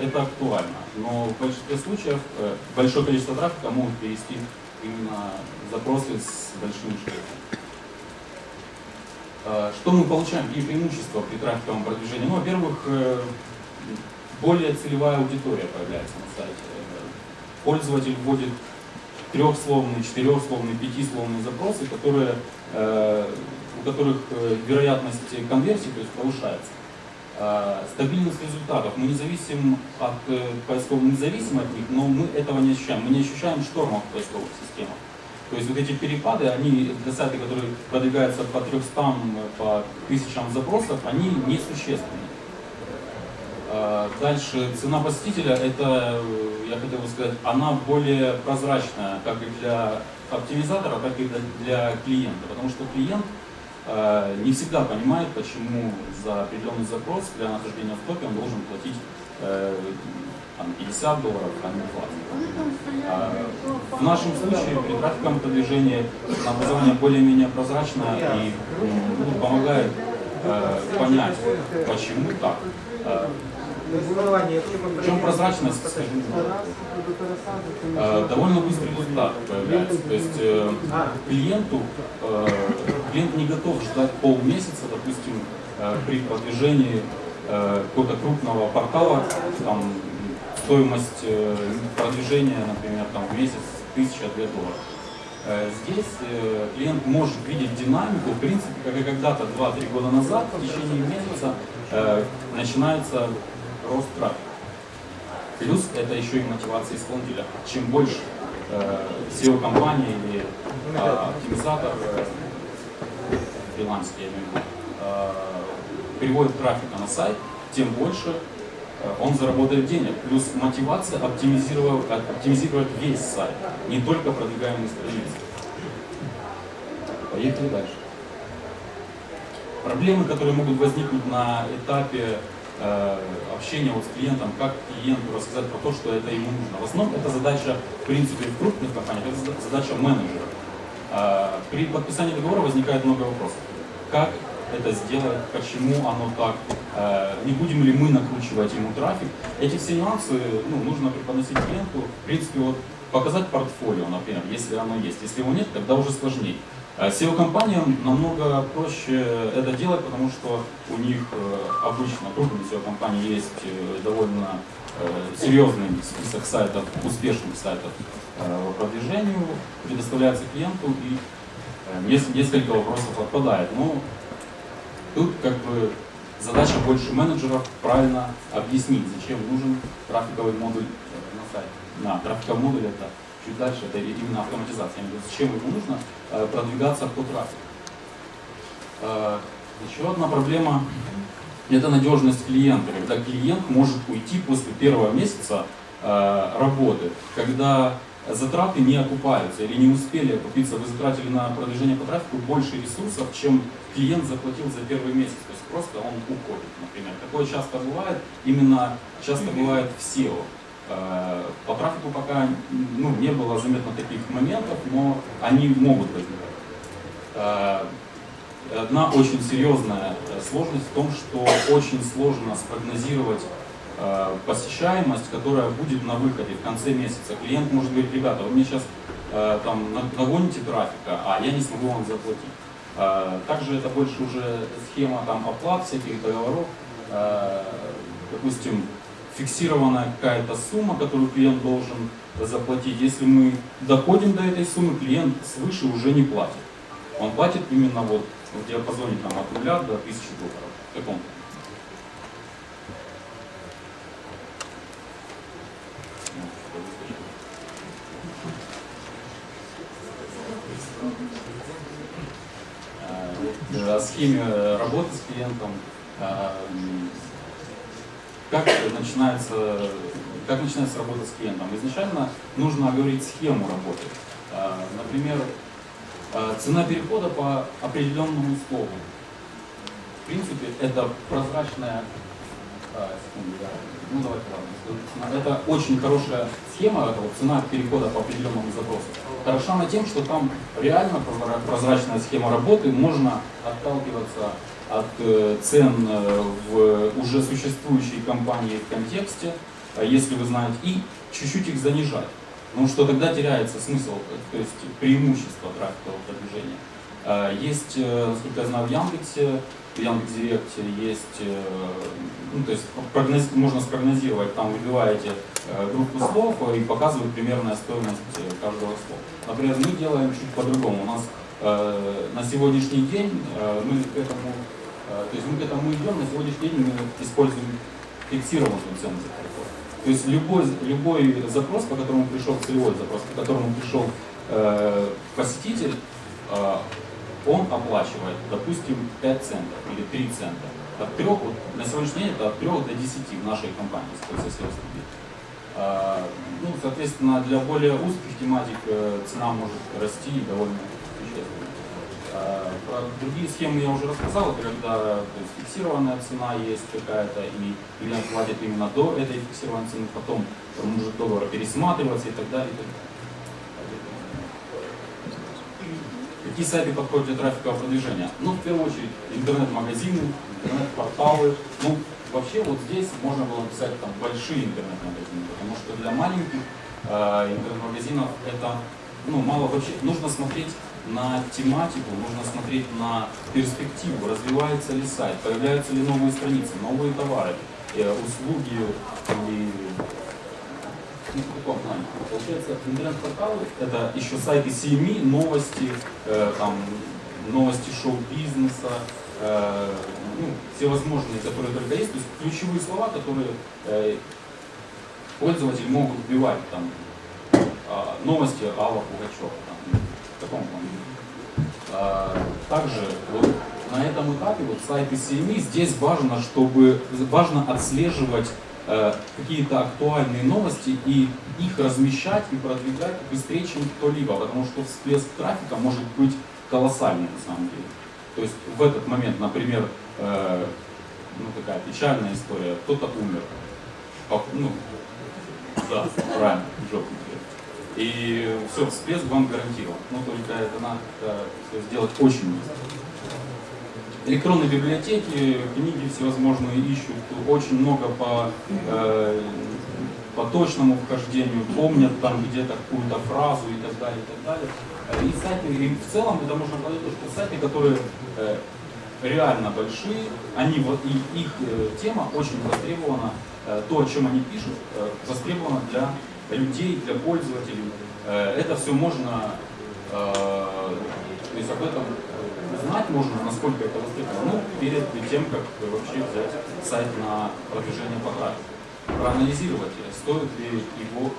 это актуально. Но в большинстве случаев э, большое количество трафика могут привести именно запросы с большим шлейфом. Э, Что мы получаем, какие преимущества при трафиковом продвижении? Ну, во-первых, э, более целевая аудитория появляется на сайте. Пользователь вводит трехсловные, четырехсловные, пятисловные запросы, которые, у которых вероятность конверсии то есть, повышается. Э, Стабильность результатов. Мы не зависим от э, поисковых, не зависим от них, но мы этого не ощущаем. Мы не ощущаем штормов в поисковых системах. То есть вот эти перепады, они для сайта, который продвигается по 300, по тысячам запросов, они несущественны. Э, Дальше цена посетителя, это, я хотел бы сказать, она более прозрачная, как и для оптимизатора, так и для- клиента. Потому что клиент не всегда понимает, почему за определенный запрос для нахождения в топе он должен платить э, там, 50 долларов, а не 20. А, В нашем случае при трафиковом продвижении образование более-менее прозрачное и ну, помогает э, понять, почему так. Э, В чем прозрачность, скажем, э, довольно быстрый результат появляется. То есть э, клиенту, э, клиент не готов ждать полмесяца, допустим, э, при продвижении э, какого-то крупного портала, там, стоимость э, продвижения, например, там, в месяц тысяча-две долларов. Здесь клиент может видеть динамику, в принципе, как и когда-то 2-3 года назад, в течение месяца начинается рост трафика. Плюс это еще и мотивация исполнителя. Чем больше SEO-компания или оптимизатор, фрилансер, я имею в виду, э, переводит трафика на сайт, тем больше э, он заработает денег. Плюс мотивация оптимизировать, оптимизировать весь сайт, не только продвигаемые страницы. Поехали дальше. Проблемы, которые могут возникнуть на этапе э, общения вот с клиентом, как клиенту рассказать про то, что это ему нужно. В основном это задача, в принципе, в крупных компаниях, это зада- задача менеджера. Э, при подписании договора возникает много вопросов. Как это сделать, почему оно так, э, не будем ли мы накручивать ему трафик. Эти все нюансы ну, нужно преподносить клиенту. В принципе, вот показать портфолио, например, если оно есть. Если его нет, тогда уже сложнее. SEO-компаниям намного проще это делать, потому что у них э, обычно крупные SEO-компании есть э, довольно э, серьезный список сайтов, успешных сайтов э, по продвижению, предоставляется клиенту и э, нес- несколько вопросов отпадает. Но тут как бы задача больше менеджеров правильно объяснить, зачем нужен трафиковый модуль э, на сайте. Да, трафиковый модуль это чуть дальше, это именно автоматизация. Зачем ему нужно э, продвигаться по трафику. Э, Еще одна проблема – это надежность клиента. Когда клиент может уйти после первого месяца э, работы, когда затраты не окупаются или не успели окупиться, вы затратили на продвижение по трафику больше ресурсов, чем клиент заплатил за первый месяц. То есть просто он уходит, например. Такое часто бывает, именно часто бывает в SEO. Э, По трафику пока ну, не было заметно таких моментов, но они могут возникать. Э, Одна очень серьезная э, сложность в том, что очень сложно спрогнозировать посещаемость, которая будет на выходе в конце месяца. Клиент может говорить, ребята, вы мне сейчас там на- нагоните трафика, а я не смогу вам заплатить. Также это больше уже схема там, оплат, всяких договоров. Допустим, фиксированная какая-то сумма, которую клиент должен заплатить. Если мы доходим до этой суммы, клиент свыше уже не платит. Он платит именно вот в диапазоне там, от нуля до 1000 долларов. В таком. Э, вот, О схеме работы с клиентом. Как начинается, как начинается работа с клиентом? Изначально нужно оговорить схему работы. Э, Например, э, цена перехода по определенному слову. В принципе, это прозрачная... а, Ну, давайте, ладно. Это очень хорошая схема, это вот цена перехода по определенному запросу. Хороша она тем, что там реально прозра- прозрачная схема работы, можно отталкиваться от э, цен э, в уже существующей компании в контексте, э, если вы знаете, и чуть-чуть их занижать. Потому что тогда теряется смысл, то есть преимущество трафикового продвижения. Есть, насколько я знаю, в Яндексе, в Яндекс.Директе есть, ну, то есть прогноз, можно спрогнозировать, там выбиваете группу слов и показывают примерная стоимость каждого слова. Например, мы делаем чуть по-другому. У нас на сегодняшний день мы к этому то есть мы к этому идем, на сегодняшний день мы используем фиксированную за переход. То есть любой, любой запрос, по которому пришел целевой запрос, по которому пришел э, посетитель, э, он оплачивает, допустим, 5 центов или 3 цента. От 3, вот, на сегодняшний день это от 3 до 10 в нашей компании, спецсоседство. Э, ну, соответственно, для более узких тематик э, цена может расти довольно существенно. Э, про другие схемы я уже рассказал, когда то есть, фиксированная цена есть какая-то, и клиент платит именно до этой фиксированной цены, потом может договор пересматриваться и так далее. И так далее. Какие сайты подходят для трафикового продвижения? Ну, в первую очередь, интернет-магазины, интернет-порталы. Ну, вообще вот здесь можно было написать там большие интернет-магазины, потому что для маленьких э, интернет-магазинов это ну, мало вообще. Нужно смотреть на тематику, нужно смотреть на перспективу, развивается ли сайт, появляются ли новые страницы, новые товары, э, услуги и ну, в каком плане? Получается, интернет-порталы это еще сайты CME, новости, э, там, новости шоу-бизнеса, э, ну, всевозможные, которые только есть, то есть ключевые слова, которые э, пользователи могут вбивать там э, новости Алла Пугачева А, также вот на этом этапе вот сайты CME здесь важно, чтобы важно отслеживать э, какие-то актуальные новости и их размещать и продвигать быстрее, чем кто-либо, потому что всплеск трафика может быть колоссальный на самом деле. То есть в этот момент, например, э, ну такая печальная история, кто-то умер. Ну, да, правильно, жопу. И все, всплеск вам гарантирован. Но только это надо все сделать очень быстро. Электронные библиотеки, книги всевозможные ищут, очень много по, э, по точному вхождению, помнят там где-то какую-то фразу и так далее, и так далее. И сайты, и в целом это можно сказать, что сайты, которые э, реально большие, они вот и их э, тема очень востребована, э, то, о чем они пишут, э, востребовано для людей, для пользователей. Э, это все можно, э, то есть об этом знать можно, насколько это востребовано, ну, перед тем, как вообще взять сайт на продвижение по трафику. Проанализировать, стоит ли его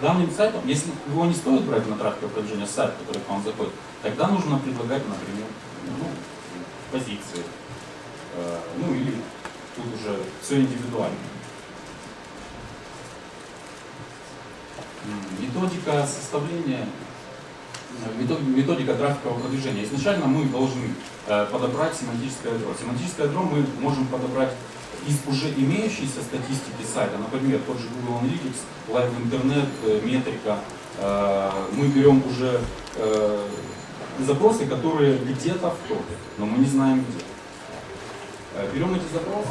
данным сайтом, если его не стоит брать на трафиковое продвижение сайт, который к вам заходит, тогда нужно предлагать, например, ну, позиции. Э, ну или тут уже все индивидуально. Методика составления, э, методика трафикового продвижения. Изначально мы должны э, подобрать семантическое ядро. Семантическое ядро мы можем подобрать из уже имеющейся статистики сайта, например, тот же Google Analytics, Live Internet, э, метрика, мы берем уже запросы, которые где-то в топе, но мы не знаем где. Берем эти запросы,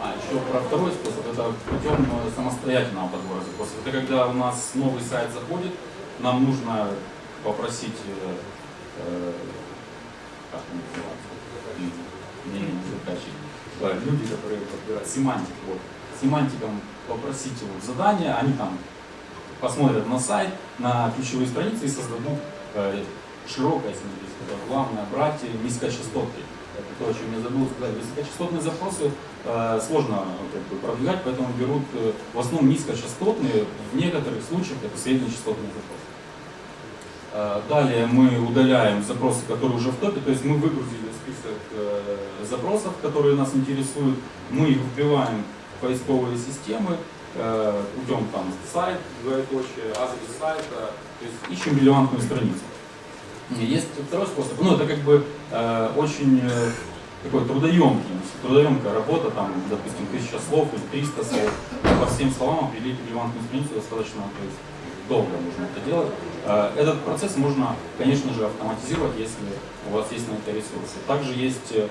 а, еще про второй способ, это путем э, самостоятельного подбора запросов. Это когда у нас новый сайт заходит, нам нужно попросить, э, э как не, не заказчик, люди, которые подбирают, семантик, вот, семантикам попросить вот задание, они там посмотрят на сайт, на ключевые страницы и создадут э, широкое, если главное, братья низкочастотки это то, о чем я забыл сказать. Высокочастотные запросы э, сложно как бы, продвигать, поэтому берут э, в основном низкочастотные, в некоторых случаях это среднечастотные запросы. Э, далее мы удаляем запросы, которые уже в топе, то есть мы выгрузили список э, запросов, которые нас интересуют, мы их вбиваем в поисковые системы, э, путем там сайт, двоеточие, адрес сайта, то есть ищем релевантную страницу. Есть второй способ, ну это как бы э, очень э, такой трудоемкий, трудоемкая работа, там, допустим, тысяча слов или 300 слов. По всем словам определить релевантную страницу достаточно то есть, долго нужно это делать. Э, этот процесс можно, конечно же, автоматизировать, если у вас есть на это ресурсы. Также есть э,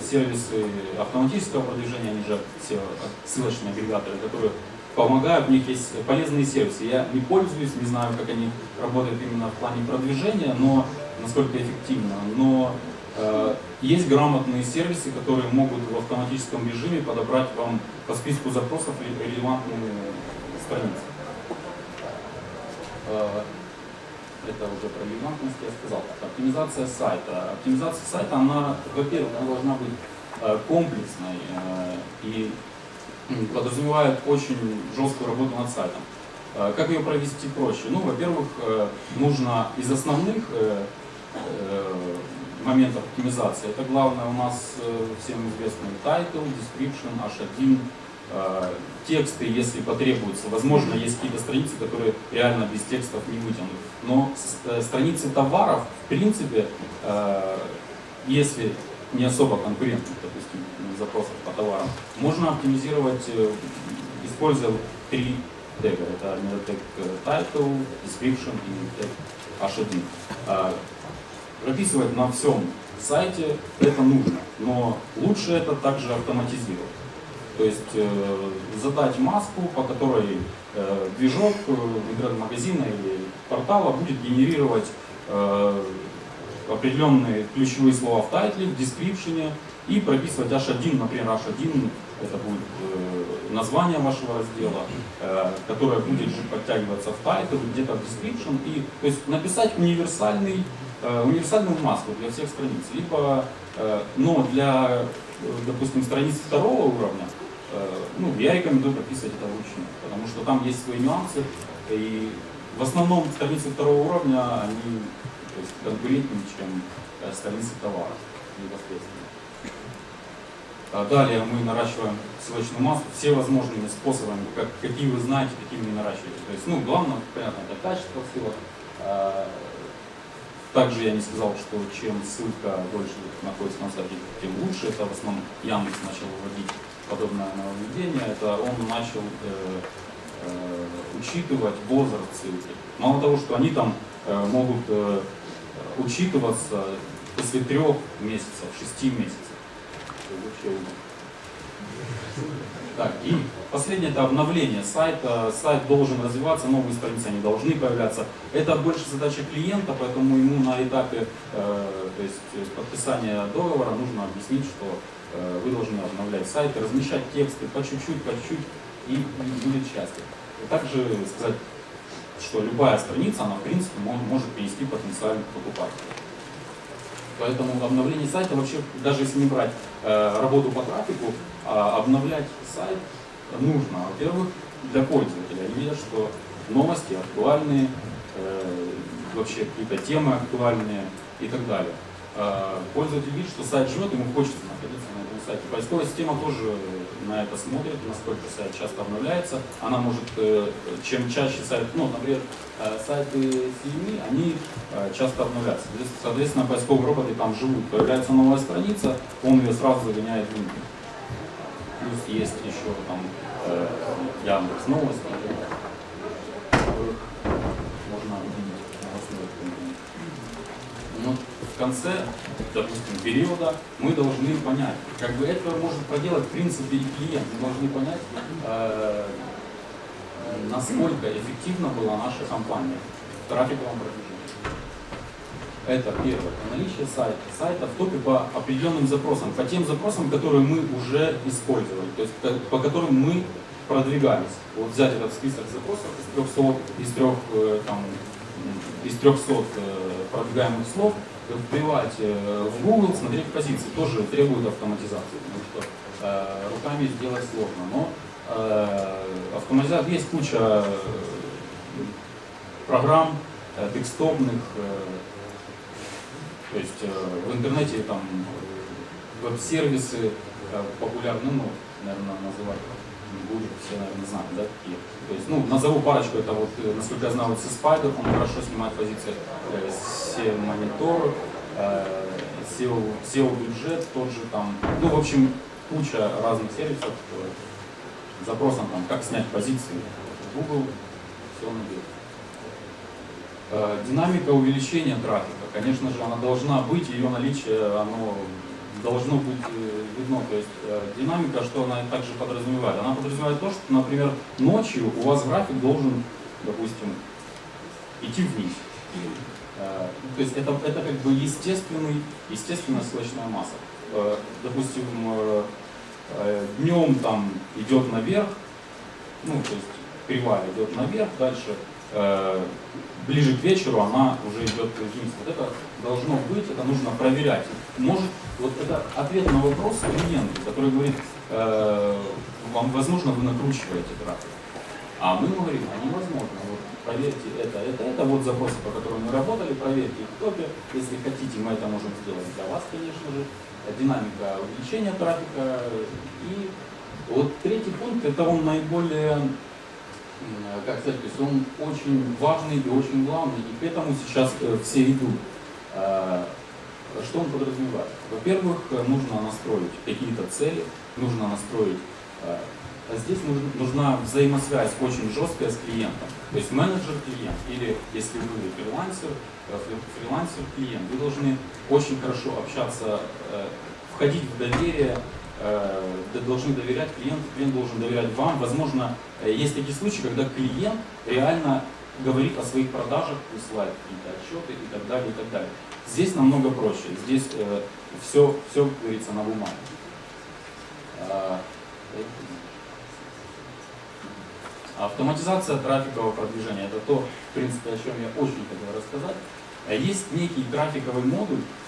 сервисы автоматического продвижения, они же все ссылочные агрегаторы, которые помогают, у них есть полезные сервисы. Я не пользуюсь, не знаю, как они работают именно в плане продвижения, но насколько эффективно. Но есть грамотные сервисы, которые могут в автоматическом режиме подобрать вам по списку запросов ре- релевантные страницы. Э, это уже про релевантность я сказал. Оптимизация сайта. Оптимизация сайта, она, во-первых, она должна быть э, комплексной э, и подразумевает очень жесткую работу над сайтом. Э, Как ее провести проще? Ну, во-первых, э, нужно из основных моментов оптимизации, это главное у нас э, всем известный title, description, h1, э, тексты, если потребуется. Возможно, есть какие-то страницы, которые реально без текстов не вытянут. Но э, страницы товаров, в принципе, если не особо конкурентных, допустим, запросов по товарам, можно оптимизировать, используя три тега. Это тег э, title, description и тег h1. Прописывать на всем сайте это нужно, но лучше это также автоматизировать. То есть э, задать маску, по которой э, движок э, интернет-магазина или портала будет генерировать э, определенные ключевые слова в тайтле, в дескрипшене и прописывать H1, например, H1 это будет э, название вашего раздела, э, которое будет же подтягиваться в тайтл, где-то в description, и то есть написать универсальный, универсальную маску для всех страниц. Либо, э, но для, э, допустим, страниц второго уровня, э, ну, я рекомендую прописывать это вручную, потому что там есть свои нюансы, и в основном страницы второго уровня, они то есть, конкурентнее, чем э, страницы товара непосредственно. А Далее мы наращиваем ссылочную массу все возможными способами, как, какие вы знаете, какими вы наращиваете. То есть, ну, главное, понятно, это качество ссылок. Также я не сказал, что чем ссылка дольше находится на сайте, тем лучше. Это в основном Яндекс начал вводить подобное нововведение. Это он начал э, э, учитывать возраст ссылки. Мало того, что они там э, могут э, учитываться после трех месяцев, шести месяцев. Вообще. Так, и последнее это обновление сайта. Сайт должен развиваться, новые страницы они должны появляться. Это больше задача клиента, поэтому ему на этапе э, то есть подписания договора нужно объяснить, что э, вы должны обновлять сайт, размещать тексты по чуть-чуть, по чуть-чуть, и будет счастлив. И также сказать, что любая страница, она в принципе мо- может принести потенциальных покупателей. Поэтому обновление сайта вообще, даже если не брать э, работу по трафику, а обновлять сайт нужно. Во-первых, для пользователя. Они видят, что новости актуальные, э, вообще какие-то темы актуальные и так далее. Э, пользователь видит, что сайт живет, ему хочется находиться сайте. Поисковая система тоже на это смотрит, насколько сайт часто обновляется. Она может, э, чем чаще сайт, ну, например, э, сайты CME, они э, часто обновляются. Соответственно, поисковые роботы там живут. Появляется новая страница, он ее сразу загоняет в. Плюс есть еще там Яндекс новости, в которых можно увидеть новостной контент. Но в конце, допустим, периода мы должны понять, как бы это может проделать в принципе и клиент. Мы должны понять, э, насколько эффективна была наша компания в трафиковом продвижении. Это первое. Наличие сайта. Сайта в топе по определенным запросам, по тем запросам, которые мы уже использовали, то есть по которым мы продвигались. Вот взять этот список запросов из 300, из, трех, э, там, из 300 э, продвигаемых слов, вбивать э, в Google, смотреть позиции, тоже требует автоматизации, потому что э, руками сделать сложно. Но э, автоматизация есть куча э, программ э, текстовных, э, то есть в интернете там веб-сервисы популярны, ну, наверное, называть не будем, все, наверное, знают, да, какие. То есть, ну, назову парочку, это вот, э, насколько я знаю, вот C-Spider, он хорошо снимает позиции э, SEO-монитор, э, SEO, SEO-бюджет тот же там, ну, в общем, куча разных сервисов, запросом там, как снять позиции Google, все найдет. Э, Динамика увеличения трафика, конечно же, она должна быть, ее наличие, оно должно быть э, видно, то есть э, динамика, что она также подразумевает. Она подразумевает то, что, например, ночью у вас график должен, допустим, идти вниз. Э, То есть это, это как бы естественный, естественная ссылочная масса. Допустим, днем там идет наверх, ну, то есть кривая идет наверх, дальше ближе к вечеру она уже идет вниз. Вот это должно быть, это нужно проверять. Может, вот это ответ на вопрос клиенту, который говорит, э, вам, возможно, вы накручиваете график. А мы говорим, а невозможно. Вот проверьте это, это, это, вот запросы, по которым мы работали, проверьте их в топе. Если хотите, мы это можем сделать для вас, конечно же. Динамика увеличения трафика. И вот третий пункт, это он наиболее, как сказать, то он очень важный и очень главный, и к этому сейчас э, все идут. Э, Что он подразумевает? Во-первых, э, нужно настроить какие-то цели, нужно настроить э, а Здесь нужна, взаимосвязь очень жесткая с клиентом. То есть менеджер-клиент или если вы фрилансер, э, фри- фрилансер-клиент, вы должны очень хорошо общаться, входить в доверие, должны доверять клиенту, клиент должен доверять вам. Возможно, э, есть такие случаи, когда клиент реально говорит о своих продажах, присылает какие-то отчеты и так далее, и так далее. Здесь намного проще. Здесь все, все говорится на бумаге. А, Автоматизация трафикового продвижения – это то, в принципе, о чем я очень хотел рассказать. Э, Есть некий трафиковый модуль, э,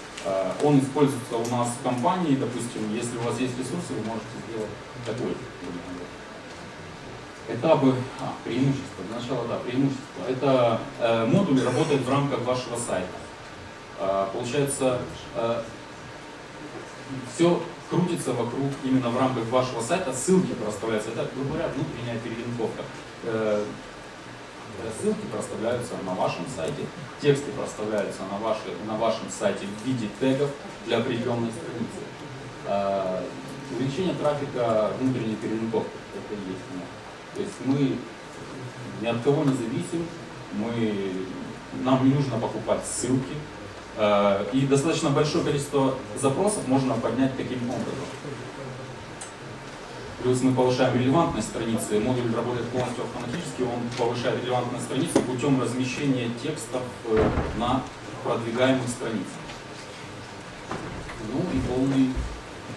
он используется у нас в компании, допустим, если у вас есть ресурсы, вы можете сделать такой. Этапы, а, преимущества, для начала, да, преимущества. Это э, модуль работает в рамках вашего сайта. Э, получается, э, все крутится вокруг именно в рамках вашего сайта, ссылки проставляются. Это, грубо говоря, внутренняя перелинковка. Э, Ссылки проставляются на вашем сайте, тексты проставляются на, вашей, на вашем сайте в виде тегов для определенной страницы. Э, Увеличение трафика внутренней перелинковки, это есть оно. То есть мы ни от кого не зависим, мы, нам не нужно покупать ссылки, Э, И достаточно большое количество запросов можно поднять таким образом. Плюс мы повышаем релевантность страницы. Модуль работает полностью автоматически, он повышает релевантность страницы путем размещения текстов э, на продвигаемых страницах. Ну и полный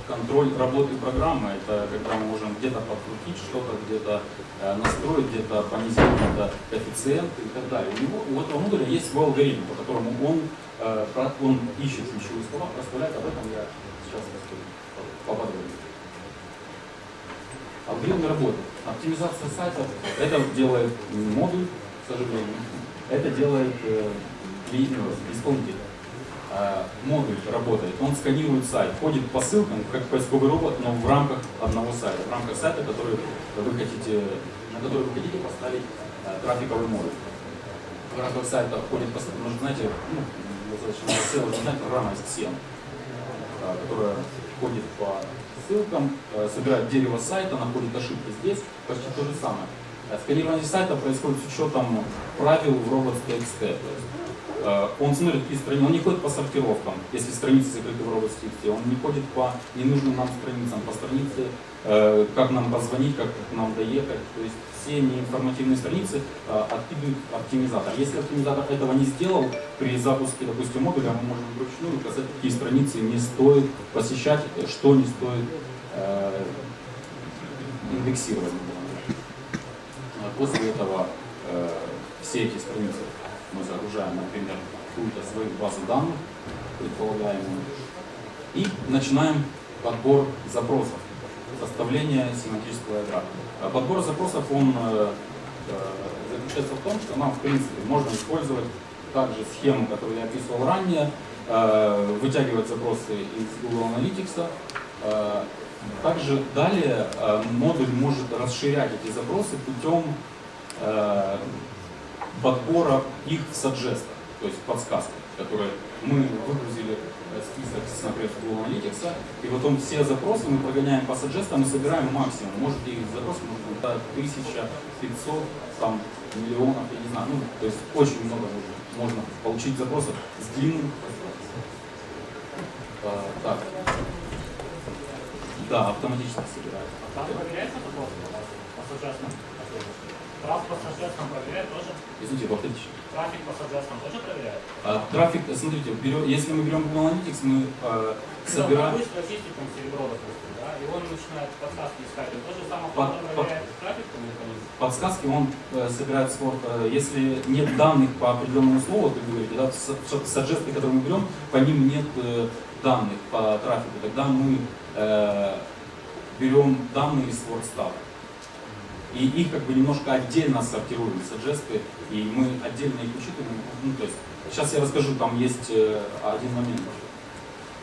контроль работы программы. Это когда мы можем где-то подкрутить что-то, где-то э, настроить, где-то понизить где-то коэффициенты и так далее. У, него, у этого модуля есть свой алгоритм, по которому он, э, он ищет ключевые слова, проставляет. Об этом я сейчас расскажу поподробнее. Алгоритм работы. Оптимизация сайта. Это делает модуль, к сожалению. Это делает э, ну, исполнитель. Э, модуль работает, он сканирует сайт, ходит по ссылкам, как поисковый робот, но в рамках одного сайта, в рамках сайта, который вы хотите, на который вы хотите поставить э, трафиковый модуль. В рамках сайта ходит по ссылкам, может, знаете, ну, достаточно знать программа SCM, э, которая ходит по ссылкам, э, собирает дерево сайта, находит ошибки здесь, почти то же самое. Э, Сканирование сайта происходит с учетом правил в robots.txt. Э, Он смотрит, какие страницы, он не ходит по сортировкам, если страницы закрыты в robots.txt, он не ходит по ненужным нам страницам, по странице, э, как нам позвонить, как нам доехать. То есть все неинформативные страницы э, откидывает оптимизатор. Если оптимизатор этого не сделал, при запуске, допустим, модуля мы можем вручную указать, какие страницы не стоит посещать, что не стоит индексировать. После этого все эти страницы мы загружаем, например, какую-то свою базу данных, предполагаемую, и начинаем подбор запросов, составление семантического ядра. А Подбор запросов, он э, э, заключается в том, что нам, в принципе, можно использовать также схему, которую я описывал ранее, э, вытягивать запросы из Google Analytics, также далее модуль может расширять эти запросы путем подбора их в саджестах, то есть подсказках, которые мы выгрузили э, список, с, например, Google Analytics, и потом все запросы мы прогоняем по саджестам и собираем максимум. Может их запрос может быть до 1500, там, миллионов, я не знаю, ну, то есть очень много можно, получить запросов с длинным. Э, так, Да, автоматически собирает. Там проверяется запрос пассажирском? Трафик пассажирском проверяет тоже? Извините, повторите. Трафик пассажирском тоже проверяет? А, Трафик, смотрите, берё- если мы берем Google Analytics, мы э, собираем... Вы статистику серебро, допустим, да, и он начинает подсказки искать, он тоже сам Под- проверяет трафик по механизму? подсказки он э, собирает свор- э, если нет данных по определенному слову, как вы говорите, да, саджесты, которые мы берем, по ним нет э, данных по трафику, тогда мы э, берем данные из WordStat. И их как бы немножко отдельно сортируем, саджесты, и мы отдельно их учитываем. Ну, то есть, сейчас я расскажу, там есть э, один момент.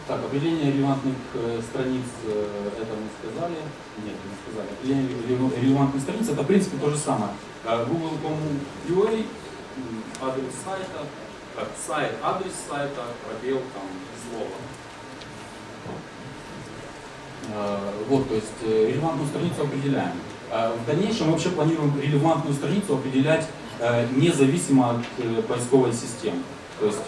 Так, определение релевантных э, страниц, э, это мы сказали. Нет, не сказали. Определение релев- релевантных страниц, это в принципе то же самое. Google.com.ua, адрес сайта, сайт, адрес сайта, пробел, там, слово. Вот, то есть релевантную страницу определяем. Э, В дальнейшем мы вообще планируем релевантную страницу определять э, независимо от э, поисковой системы. То есть